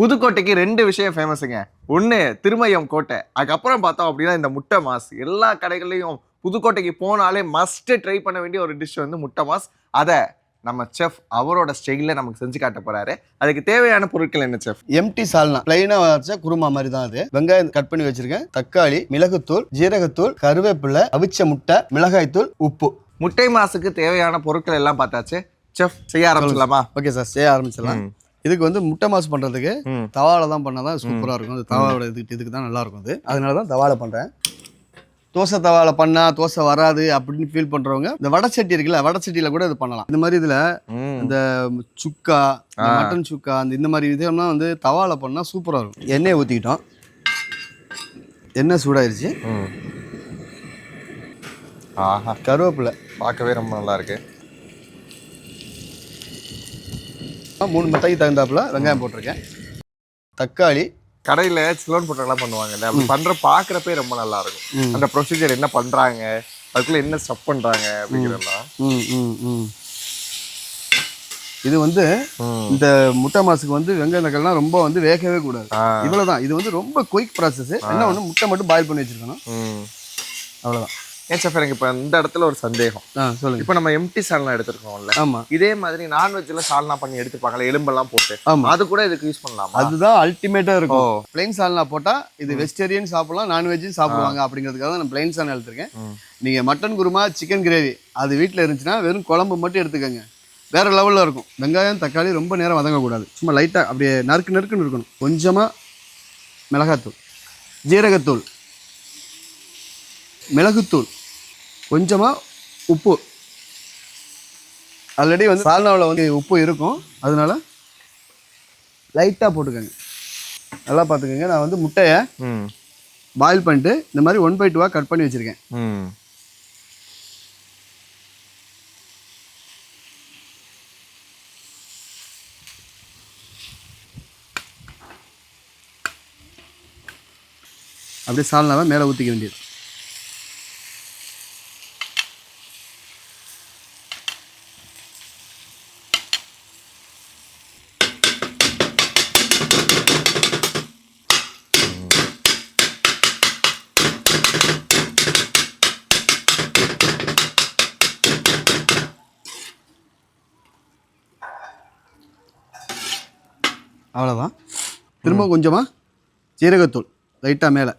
புதுக்கோட்டைக்கு ரெண்டு விஷயம் ஃபேமஸுங்க ஒன்று திருமயம் கோட்டை. அதுக்கப்புறம் பார்த்தோம் அப்படின்னா இந்த முட்டை மாஸ். எல்லா கடைகள்லையும் புதுக்கோட்டைக்கு போனாலே மஸ்ட் ட்ரை பண்ண வேண்டிய ஒரு டிஷ் வந்து முட்டை மாஸ். அதை நம்ம செஃப் அவரோட ஸ்டைலில் நமக்கு செஞ்சு காட்ட போறாரு. அதுக்கு தேவையான பொருட்கள் என்ன செஃப் எம்டி சால்னா பிளைனா வச்ச குருமா மாதிரி தான் அது. வெங்காயம் கட் பண்ணி வச்சிருக்கேன். தக்காளி மிளகுத்தூள் ஜீரகத்தூள் கருவேப்பிலை அவிச்ச முட்டை மிளகாய்த்தூள் உப்பு. முட்டை மாசுக்கு தேவையான பொருட்கள் எல்லாம் பார்த்தாச்சு. செஃப் செய்ய ஆரம்பிச்சிடலாமா? ஓகே சார் செய்ய ஆரம்பிச்சிடலாம். இதுக்கு வந்து முட்டை மாஸ் பண்றதுக்கு ம். தவால தான் பண்ணால் தான் சூப்பராக இருக்கும். அது தவாவோட இதுக்கு இதுக்கு தான் நல்லா இருக்கும் அது. அதனால தான் தவால பண்ணுறேன் தோசை தவால பண்ணா தோசை வராது அப்படின்னு ஃபீல் பண்றவங்க இந்த வடை சட்டி இருக்குல்ல வடை சட்டியில கூட இது பண்ணலாம். இந்த மாதிரி இதுல. இந்த சுக்கா. மட்டன் சுக்கா அந்த இந்த மாதிரி இதெல்லாம் வந்து தவால பண்ணா சூப்பரா இருக்கும். எண்ணெய் ஊத்திக்கிட்டோம். எண்ணெய் சூடாயிருச்சு. ஆஹா கருவேப்பிலை பார்க்கவே ரொம்ப நல்லா இருக்கு. மூணு மெத்தைக்கு தகுந்தாப்புல வெங்காயம் போட்டிருக்கேன். தக்காளி. கடையில சிலோன் போட்டெல்லாம் பண்ணுவாங்கல்ல அப்படி பண்ற பாக்குறப்பே ரொம்ப நல்லா இருக்கும் அந்த ப்ரொசீஜர் என்ன பண்றாங்க அதுக்குள்ள என்ன ஸ்டப் பண்றாங்க அப்படிங்கிறதெல்லாம். இது வந்து இந்த முட்டை மாசுக்கு வந்து வெங்காயம் தக்காளிலாம் ரொம்ப வந்து வேகவே கூடாது. ஆ. இவ்வளவுதான். இது வந்து ரொம்ப குயிக் ப்ராசஸ் என்ன ஒன்று முட்டை மட்டும் பாயில் பண்ணி வச்சிருக்கணும். ம். ஏன் செஃப் எனக்கு இப்போ இந்த இடத்துல ஒரு சந்தேகம். ஆ சொல்லுங்க. இப்போ நம்ம எம்டி சால்னா எடுத்துருக்கோம்ல. ஆமா. இதே மாதிரி நான்வெஜ்ல சால்னா பண்ணி எடுத்துப்பாங்கல்ல எலும்பெல்லாம் போட்டு. ஆமா. அது கூட இதுக்கு யூஸ் பண்ணலாமா? அதுதான் அல்டிமேட்டா இருக்கும். பிளைன் சால்னா போட்டா இது வெஜிடேரியன் சாப்பிடலாம் நான்வெஜ்ஜும் சாப்பிடுவாங்க அப்படிங்கிறதுக்காக நான் பிளைன் சால்னா எடுத்திருக்கேன். நீங்க மட்டன் குருமா சிக்கன் கிரேவி அது வீட்டில் இருந்துச்சுன்னா வெறும் குழம்பு மட்டும் எடுத்துக்கோங்க. வேற லெவலில் இருக்கும். வெங்காயம் தக்காளி ரொம்ப நேரம் வதங்கக்கூடாது. சும்மா லைட்டாக அப்படியே நறுக்கு நறுக்குன்னு இருக்கணும். கொஞ்சமாக மிளகாத்தூள் ஜீரகத்தூள் மிளகுத்தூள் கொஞ்சமாக உப்பு. ஆல்ரெடி வந்து சால்னாவில் வந்து உப்பு இருக்கும். அதனால லைட்டாக போட்டுக்கோங்க. நல்லா பார்த்துக்கோங்க. நான் வந்து முட்டையை பாயில் பண்ணிட்டு இந்த மாதிரி ஒன் பை டூவாக கட் பண்ணி வச்சுருக்கேன். அப்படியே சால்னாவை மேலே ஊற்றிக்க வேண்டியது. அவ்வளோதான் திரும்ப கொஞ்சமாக ஜீரகத்தூள் லைட்டாக மேலே.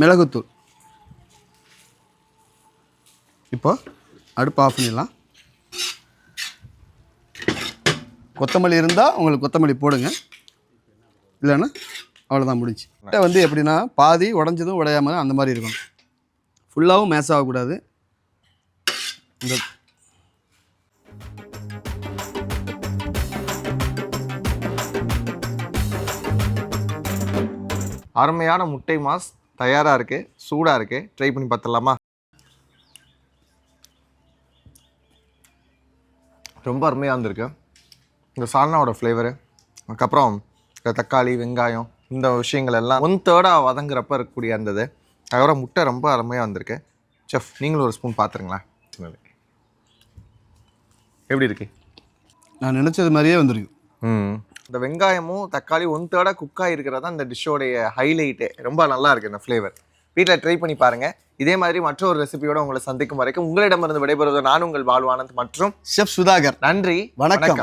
மிளகுத்தூள். இப்போ அடுப்பு ஆஃப் பண்ணிடலாம். கொத்தமல்லி இருந்தால் உங்களுக்கு கொத்தமல்லி போடுங்க. இல்லைன்னா அவ்வளோதான் முடிஞ்சு. முட்டை வந்து எப்படின்னா பாதி உடஞ்சதும் உடையாம அந்த மாதிரி இருக்கும் ஃபுல்லாகவும் மேஸ் ஆகக்கூடாது. இந்த அருமையான முட்டை மாஸ் தயாரா இருக்கு. சூடா இருக்கு. ட்ரை பண்ணி பார்த்துடலாமா ரொம்ப அருமையாக இருந்திருக்கு. இந்த சால்னாவோட ஃப்ளேவரு அதுக்கப்புறம் தக்காளி வெங்காயம் இந்த விஷயங்கள் எல்லாம் ஒன் தேர்டாக வதங்குறப்ப இருக்கக்கூடிய இது. அதுக்கப்புறம் முட்டை ரொம்ப அருமையாக வந்திருக்கு. செஃப் நீங்களும் ஒரு ஸ்பூன் பார்த்துருங்களேன் எப்படி இருக்கு? நான் நினச்சது மாதிரியே வந்திருக்கு. ம். இந்த வெங்காயமும் தக்காளி ஒன் தேர்டாக குக் ஆகிருக்கிறதா இந்த டிஷ்ஷோடைய ஹைலைட்டே ரொம்ப நல்லா இருக்கு இந்த ஃப்ளேவர் வீட்டில் ட்ரை பண்ணி பாருங்க. இதே மாதிரி மற்றொரு ரெசிபியோட உங்களை சந்திக்கும் வரைக்கும் உங்களிடமிருந்து விடைபெறுவது நான் உங்கள் வாழ்வானந்த் மற்றும் ஷெஃப் சுதாகர். நன்றி. வணக்கம்.